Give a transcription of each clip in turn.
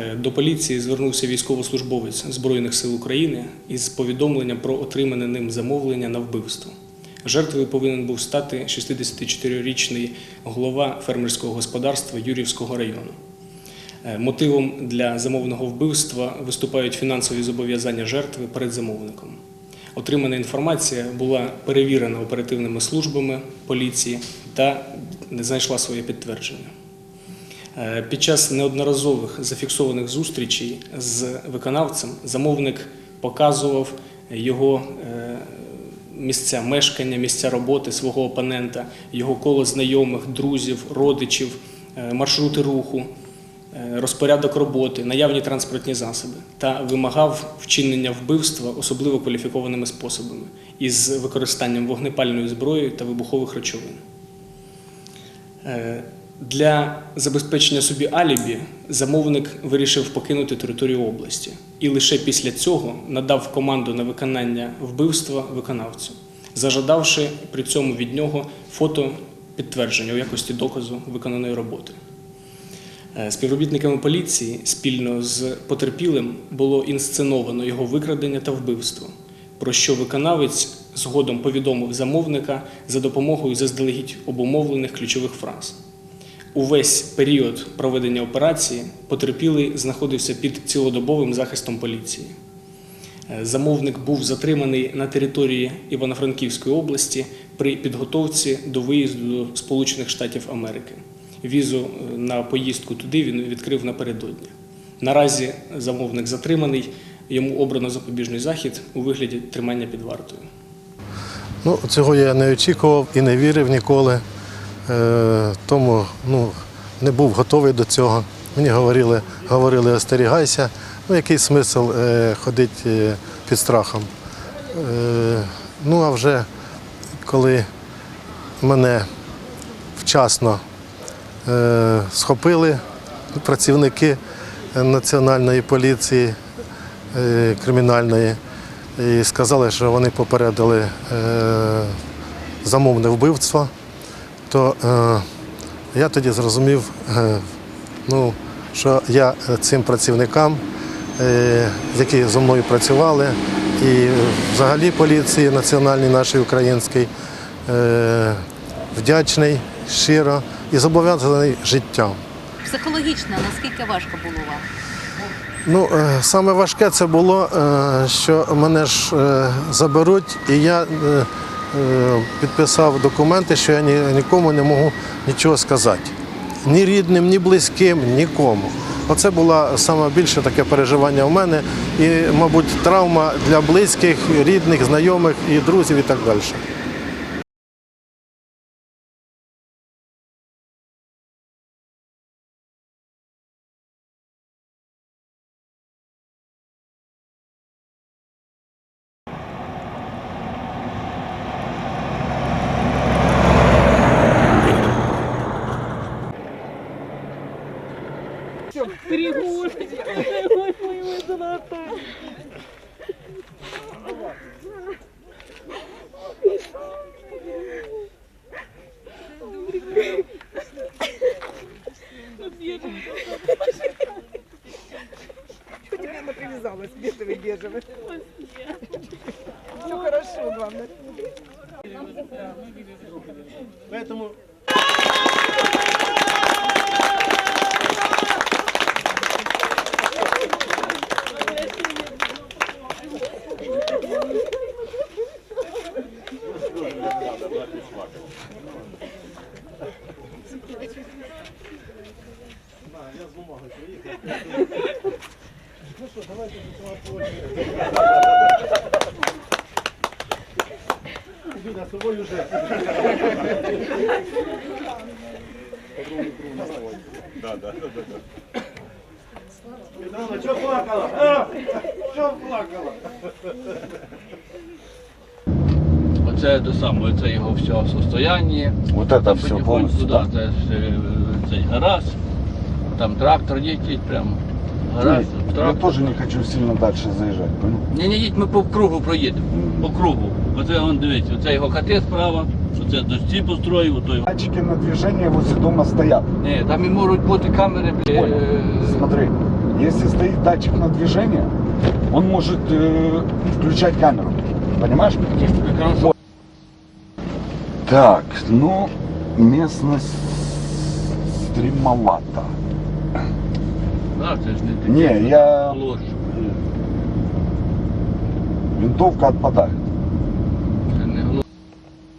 Е, До поліції звернувся військовослужбовець Збройних сил України із повідомленням про отримане ним замовлення на вбивство. Жертвою повинен був стати 64-річний голова фермерського господарства Юрівського району. Е, Мотивом для замовного вбивства виступають фінансові зобов'язання жертви перед замовником. Отримана інформація була перевірена оперативними службами поліції та не знайшла своє підтвердження. Е, Під час неодноразових зафіксованих зустрічей з виконавцем замовник показував його е, місця мешкання, місця роботи свого опонента, його коло знайомих, друзів, родичів, е, маршрути руху, розпорядок роботи, наявні транспортні засоби та вимагав вчинення вбивства особливо кваліфікованими способами із використанням вогнепальної зброї та вибухових речовин. Для забезпечення собі алібі замовник вирішив покинути територію області і лише після цього надав команду на виконання вбивства виконавцю, зажадавши при цьому від нього фото підтвердження у якості доказу виконаної роботи. Е, Співробітниками поліції спільно з потерпілим було інсценовано його викрадення та вбивство, про що виконавець згодом повідомив замовника за допомогою заздалегідь обумовлених ключових фраз. Увесь період проведення операції потерпілий знаходився під цілодобовим захистом поліції. Е, Замовник був затриманий на території Івано-Франківської області при підготовці до виїзду до Сполучених Штатів Америки. Візу е, на поїздку туди він відкрив напередодні. Наразі замовник затриманий, йому обрано запобіжний захід у вигляді тримання під вартою. Ну, цього я не очікував і не вірив ніколи. Е, тому ну, не був готовий до цього. Мені говорили, говорили остерігайся. Ну, який смисл е, ходити е, під страхом. Ну, а вже коли мене вчасно схопили працівники Національної поліції кримінальної і сказали, що вони попередили замовне вбивство, то е, я тоді зрозумів, е, ну, що я цим працівникам, е, які зі мною працювали, і взагалі поліції національній нашій українській, е, вдячний щиро і зобов'язаний життям. Психологічно, наскільки важко було вам? Ну, е, саме важке це було, е, що мене ж е, заберуть, і я е, е, підписав документи, що я ні- нікому не можу нічого сказати. Ні рідним, ні близьким, нікому. Оце було найбільше більше таке переживання в мене і, мабуть, травма для близьких, рідних, знайомих і друзів і так далі. Она привязалась, бежевый, бежевый. Все хорошо, главное. Поэтому Оце те саме, це його все состояние. Вот это Там все потихоньку, да, да? це ж, е, цей гараж, там трактор їздить прямо. Гараж, Нет, я трактор. тоже не хочу сильно дальше заезжать, понял? Ні, ні, їдь, ми по кругу проїдемо. По кругу. Оце вон дивіться, оце його хати справа, оце дощі построїв, ото його. Датчики на движение возле дома стоят. Ні, там і можуть бути камери, бля, Понял. е, Смотри, Если стоит датчик на движение, он может э, включать камеру. Понимаешь? Вот. Так, ну, местность стремовата. Це ж не таке. Я... Площа. Винтовка отпадает. Це не голова.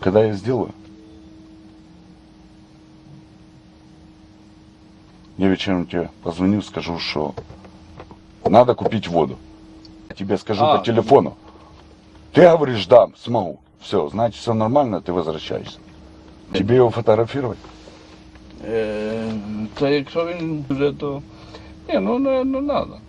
Когда я сделаю? Я вечером тебе позвоню, скажу, что надо купить воду. Я тебе скажу А. по телефону. Ты говоришь, да, смогу. Все, значит, все нормально, ты возвращаешься. Тебе его фотографировать? Е, Це якщо він вже то. Ні, ну не, не треба.